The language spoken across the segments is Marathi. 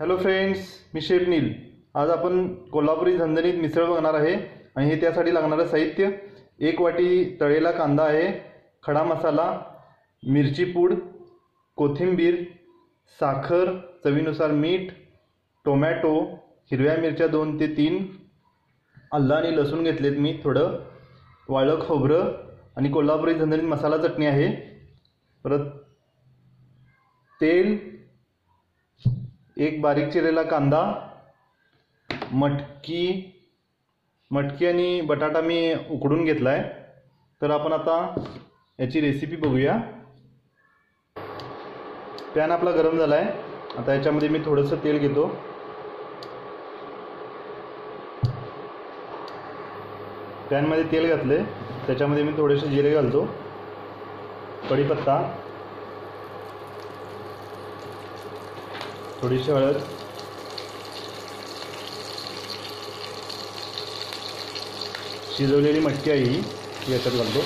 हॅलो फ्रेंड्स मी शेफ नील आज आपण कोल्हापुरी झणझणीत मिसळ बघणार आहे आणि हे त्यासाठी लागणारं साहित्य. एक वाटी तळेला कांदा आहे खडा मसाला मिरची पूड कोथिंबीर साखर चवीनुसार मीठ टोमॅटो हिरव्या मिरच्या दोन ते तीन आल्ला आणि लसूण घेतलेत मी थोडं वाळं खोबरं आणि कोल्हापुरी झणझणीत मसाला चटणी आहे. परत तेल एक बारीक चिरलेला कांदा मटकी मटकी आणि बटाटा मी उकडून घेतला आहे तर आपण आता याची रेसिपी बघूया. पॅन आपला गरम झाला आहे आता याच्यामध्ये मी थोडंसं तेल घेतो. पॅनमध्ये तेल घातले त्याच्यामध्ये मी थोडेसे जिरे घालतो. कढीपत्ता. थोडीशी हळद. शिजवलेली मटकी आहे ही याच्यात घालतो.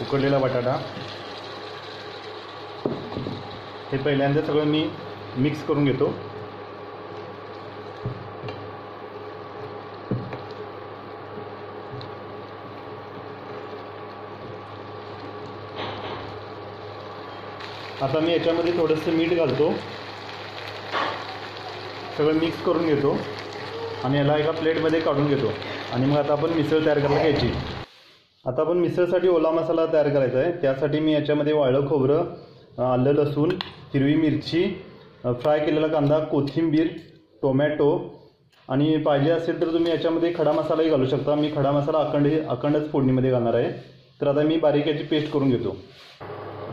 उकडलेला बटाटा. हे पहिल्यांदा सगळं मी मिक्स करून घेतो. आता मी याच्यामध्ये थोडंसं मीठ घालतो. सगळं मिक्स करून घेतो. आणि याला एका प्लेटमध्ये काढून घेतो. आणि मग आता आपण मिसळ तयार करायला घ्यायची. आता आपण मिसळसाठी ओला मसाला तयार करायचा आहे. त्यासाठी मी याच्यामध्ये वाळं खोबरं आलं लसूण हिरवी मिरची फ्राय केलेला कांदा कोथिंबीर टोमॅटो आणि पाहिजे असेल तर तुम्ही याच्यामध्ये खडा मसालाही घालू शकता. मी खडा मसाला अखंड अखंडच फोडणीमध्ये घालणार आहे. तर आता मी बारीक याची पेस्ट करून घेतो.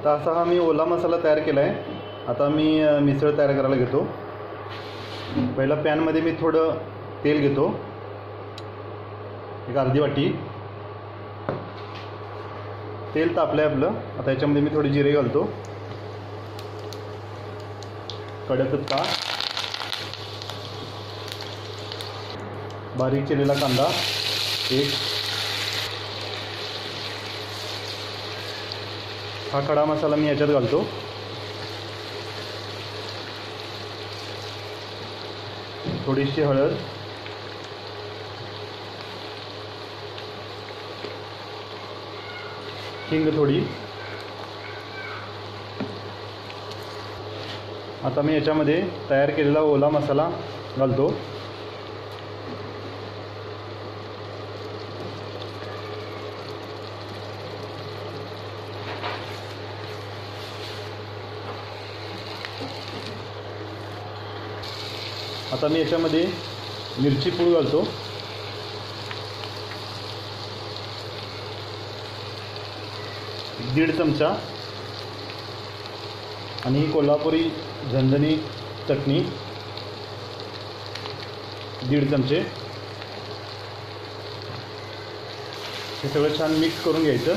आता असा हा मी ओला मसाला तयार केला आहे आता मी मिसळ तयार करायला घेतो. पहिला पॅनमध्ये मी थोडं तेल घेतो. एक अर्धी वाटी. तेल तापलं आहे आपलं. आता याच्यामध्ये मी थोडे जिरे घालतो. कढीपत्ता बारीक चिरलेला कांदा. एक हा खडा मसाला मी याच्यात घालतो. थोडीशी हळद. हिंग थोडी. आता मी याच्यामध्ये तयार केलेला ओला मसाला घालतो. आता मी याच्यामध्ये मिरची पूड घालतो. दीड चमचा. आणि कोल्हापुरी झंझणी चटणी. दीड चमचे. हे सगळं छान मिक्स करून घ्यायचं.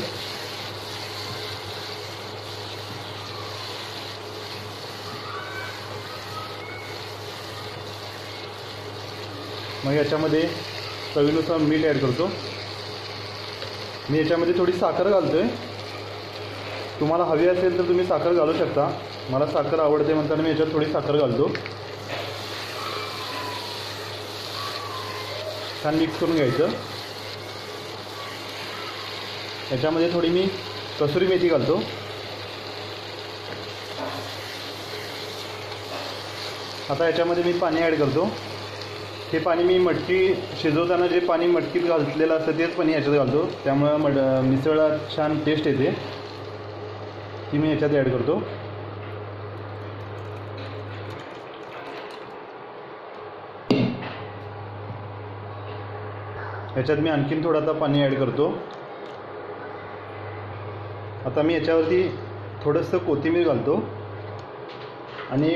मग याच्यामध्ये चवीनुसार मीठ ॲड करतो. मी याच्यामध्ये थोडी साखर घालतो आहे तुम्हाला हवी असेल तर तुम्ही साखर घालू शकता. मला साखर आवडते म्हणताना मी याच्यात थोडी साखर घालतो. छान मिक्स करून घ्यायचं. याच्यामध्ये थोडी मी कसुरी मेथी घालतो. आता याच्यामध्ये मी पाणी ॲड करतो. हे पाणी मी मटकी शिजवताना जे पाणी मटकीत घातलेलं असतं तेच पाणी याच्यात घालतो. त्यामुळं मड मिसळला छान टेस्ट येते. ती मी याच्यात ॲड करतो. याच्यात मी आणखीन थोडं आता पाणी ॲड करतो. आता मी याच्यावरती थोडंसं कोथिंबीर घालतो. आणि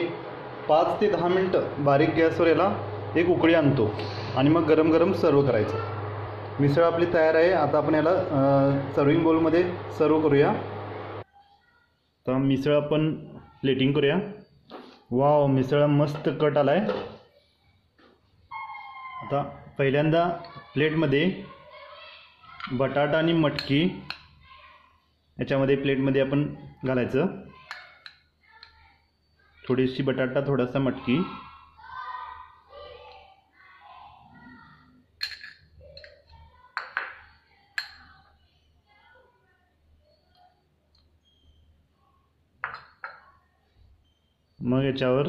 पाच ते दहा मिनटं बारीक गॅसवर याला एक उकळी आणतो आणि मग गरम गरम सर्व करायचं. मिसळ आपली तयार आहे. आता आपण याला सर्विंग बोलमध्ये सर्व करूया. तर मिसळ आपण प्लेटिंग करूया. वाव मिसळ मस्त कट आला आहे आता पहिल्यांदा प्लेटमध्ये बटाटा आणि मटकी याच्यामध्ये प्लेटमध्ये आपण घालायचं. थोडीशी बटाटा थोडासा मटकी. मग याच्यावर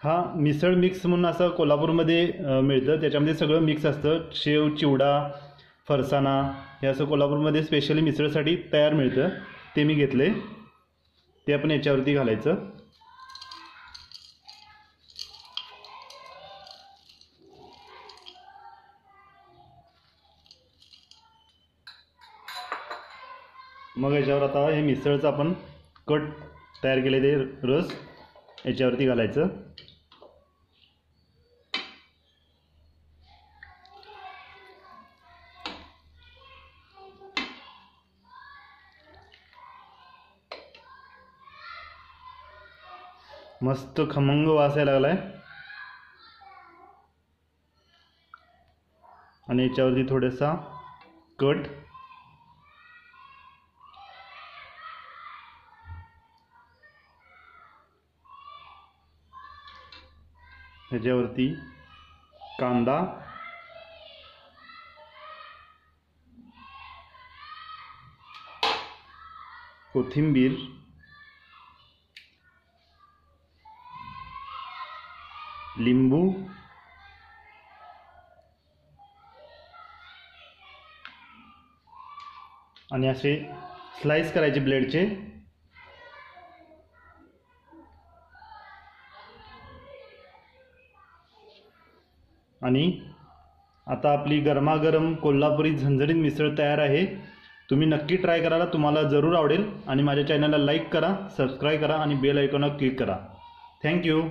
हा मिसळ मिक्स म्हणून असं कोल्हापूरमध्ये मिळतं. त्याच्यामध्ये सगळं मिक्स असतं. शेव चिवडा फरसाणा हे असं कोल्हापूरमध्ये स्पेशली मिसळसाठी तयार मिळतं. ते मी घेतले. ते आपण याच्यावरती घालायचं. मग याच्यावर आता हे मिसळचं आपण कट तयार केले ते रस याच्यावरती घालायचं. मस्त खमंग वास यायला लागलाय. आणि याच्यावरती थोडासा कट ह्याच्यावरती कांदा. कोथिंबीर. लिंबू. आणि असे स्लाइस करायचे ब्लेडचे आणि आता आपली गरमागरम कोल्हापुरी झणझणीत मिसळ तयार आहे. तुम्ही नक्की ट्राय करायला तुम्हाला जरूर आवडेल. आणि माझ्या चॅनलला लाईक करा सबस्क्राईब करा आणि बेल आयकॉनवर क्लिक करा. थँक्यू